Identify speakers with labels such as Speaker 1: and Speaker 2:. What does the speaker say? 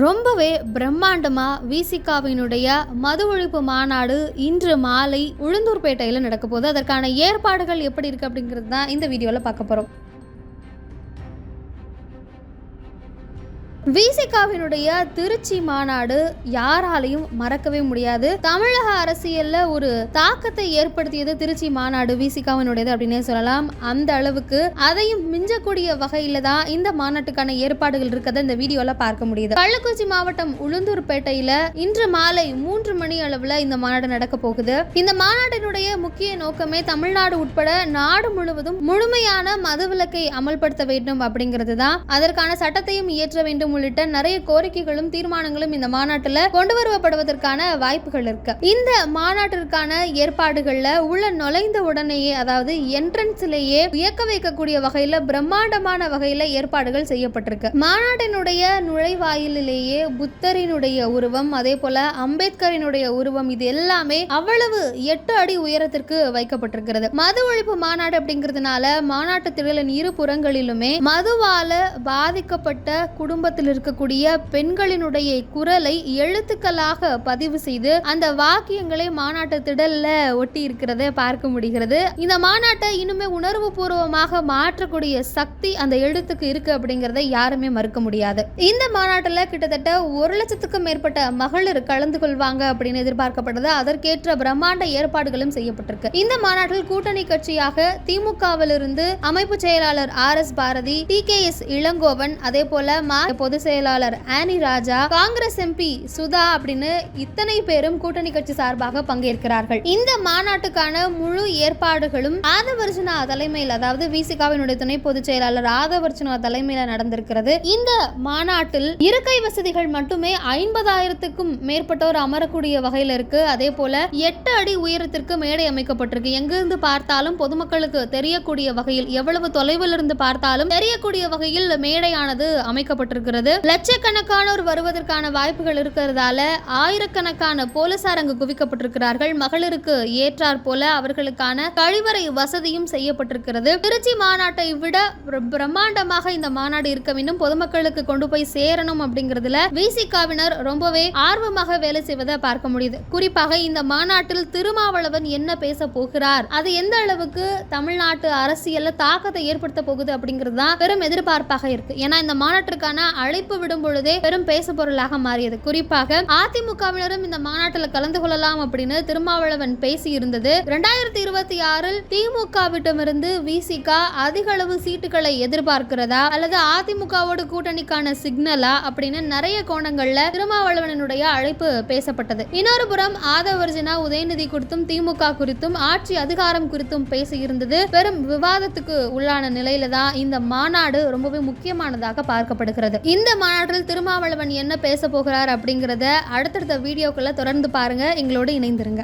Speaker 1: ரொம்பவே பிரம்மாண்டமா விசிகாவினுடைய மது ஒழிப்பு மாநாடு இன்று மாலை உளுந்தூர்பேட்டையில் நடக்க போகுது. அதற்கான ஏற்பாடுகள் எப்படி இருக்கு அப்படிங்கிறது தான் இந்த வீடியோவில் பார்க்க போகிறோம் விசிகாவினுடைய திருச்சி மாநாடு யாராலையும் மறக்கவே முடியாது. தமிழக அரசியல்ல ஒரு தாக்கத்தை ஏற்படுத்தியது திருச்சி மாநாடு விசிகாவினுடையது அப்படின்னே சொல்லலாம். அந்த அளவுக்கு அதையும் மிஞ்சக்கூடிய வகையில தான் இந்த மாநாட்டுக்கான ஏற்பாடுகள் இருக்கதை இந்த வீடியோல பார்க்க முடியுது. கள்ளக்குறிச்சி மாவட்டம் உளுந்தூர்பேட்டையில இன்று மாலை மூன்று மணி அளவுல இந்த மாநாடு நடக்க போகுது. இந்த மாநாட்டினுடைய முக்கிய நோக்கமே தமிழ்நாடு உட்பட நாடு முழுவதும் முழுமையான மதுவிலக்கை அமல்படுத்த வேண்டும் அப்படிங்கிறது தான். அதற்கான சட்டத்தையும் இயற்ற வேண்டும் உள்ளிட்ட நிறைய கோரிக்கைகளும் தீர்மானங்களும் இந்த மாநாட்டில் கொண்டு வரப்படுவதற்கான வாய்ப்புகள் இருக்கு. இந்த மாநாட்டிற்கான ஏற்பாடுகள்ல உள்ள நுழைந்த உடனேயே அதாவது என்ட்ரன்ஸ்லேயே வியக்க வைக்கக்கூடிய வகையில பிரம்மாண்டமான வகையில ஏற்பாடுகள் செய்யப்பட்டிருக்கு. மாநாட்டினுடைய நுழைவாயிலிலேயே புத்தரினுடைய உருவம் அதே போல அம்பேத்கரினுடைய உருவம் இது எல்லாமே அவ்வளவு எட்டு அடி உயரத்திற்கு வைக்கப்பட்டிருக்கிறது. மது ஒழிப்பு மாநாடு அப்படிங்கிறதுனால மாநாட்டு திடலின் இரு புறங்களிலுமே மதுவால பாதிக்கப்பட்ட குடும்பத்தில் இருக்கக்கூடிய பெண்களினுடைய குரலை எழுத்துக்களாக பதிவு செய்து அந்த வாக்கியங்களை மாநாட்டு திடல்ல ஒட்டி இருக்கிறத பார்க்க முடிகிறது. இந்த மாநாட்டை இன்னுமே உணர்வு பூர்வமாக மாற்றக்கூடிய சக்தி அந்த எழுத்துக்கு இருக்கு அப்படிங்கறத யாருமே மறுக்க முடியாது. இந்த மாநாட்டில் கிட்டத்தட்ட ஒரு லட்சத்துக்கும் மேற்பட்ட மகளிர் கலந்து கொள்வாங்க அப்படின்னு எதிர்பார்க்கப்படுது. அதற்கேற்ற பிரம்மாண்ட ஏற்பாடுகளும் செய்யப்பட்டிருக்கு. இந்த மாநாட்டில் கூட்டணி கட்சியாக திமுகவிலிருந்து அமைப்பு செயலாளர் R S Bharathi T K S Elangovan அதே போல மா பொதுச் செயலாளர் ஆனி ராஜா காங்கிரஸ் எம்பி சுதா அப்படின்னு இத்தனை பேரும் கூட்டணி கட்சி சார்பாக பங்கேற்கிறார்கள். இந்த மாநாட்டுக்கான முழு ஏற்பாடுகளும் ஆதவர்ஜுனா தலைமையில் அதாவது விசிகாவினுடைய துணை பொதுச் செயலாளர் ஆதவர்ஜுனா தலைமையில் நடந்திருக்கிறது. இந்த மாநாட்டில் இருக்கை வசதிகள் மட்டுமே ஐம்பதாயிரத்துக்கும் மேற்பட்டோர் அமரக்கூடிய வகையில் இருக்கு. அதே போல எட்டு அடி உயரத்திற்கு மேடை அமைக்கப்பட்டிருக்கு. எங்கிருந்து பார்த்தாலும் பொதுமக்களுக்கு தெரியக்கூடிய வகையில் எவ்வளவு தொலைவில் இருந்து பார்த்தாலும் தெரியக்கூடிய வகையில் மேடையானது அமைக்கப்பட்டிருக்கிறது. லட்சக்கணக்கானோர் வருவதற்கான வாய்ப்புகள் இருக்கிறதால ஆயிரக்கணக்கான போலீசார் அங்கு குவிக்கப்பட்டிருக்கிறார்கள். மகளிருக்கு ஏற்றார் போல அவர்களுக்கான கழிவறை வசதியும் செய்யப்பட்டிருக்கிறது. திருச்சி மாநாட்டை விட பிரம்மாண்டமாக இந்த மாநாடு இருக்க வேண்டும். பொதுமக்களுக்கு கொண்டு போய் சேரணும் அப்படிங்கிறதுல விசிகாவினர் ரொம்பவே ஆர்வமாக வேலை செய்வதை பார்க்க முடியுது. குறிப்பாக இந்த மாநாட்டில் திருமாவளவன் என்ன பேச போகிறார்? அது எந்த அளவுக்கு தமிழ்நாட்டு அரசியல்ல தாக்கத்தை ஏற்படுத்த போகுது அப்படிங்கிறது தான் பெரும் எதிர்பார்ப்பாக இருக்கு. ஏன்னா இந்த மாநாட்டிற்கான அழைப்பு விடும் பொழுதே பெரும் பேசு பொருளாக மாறியது. குறிப்பாக அதிமுகவினரும் இந்த மாநாட்டில் கலந்து கொள்ளலாம் அப்படின்னு திருமாவளவன் பேசி இருந்தது இரண்டாயிரத்தி இருபத்தி ஆறில் திமுகவிடமிருந்து விசிகா அதிக அளவு சீட்டுகளை எதிர்பார்க்கிறதா அல்லது அதிமுகவோடு கூட்டணிக்கான சிக்னலா அப்படின்னு நிறைய கோணங்கள்ல திருமாவளவனுடைய அழைப்பு பேசப்பட்டது. இன்னொரு புறம் ஆதவர்ஜினா உதயநிதி குறித்தும் திமுக குறித்தும் ஆட்சி அதிகாரம் குறித்தும் பேசி இருந்தது பெரும் விவாதத்துக்கு உள்ளான நிலையில தான் இந்த மாநாடு ரொம்பவே முக்கியமானதாக பார்க்கப்படுகிறது. இந்த இந்த மாநாட்டில் திருமாவளவன் என்ன பேச போகிறார் அப்படிங்கிறத அடுத்தடுத்த வீடியோக்களை தொடர்ந்து பாருங்கள் எங்களோடு இணைந்திருங்க.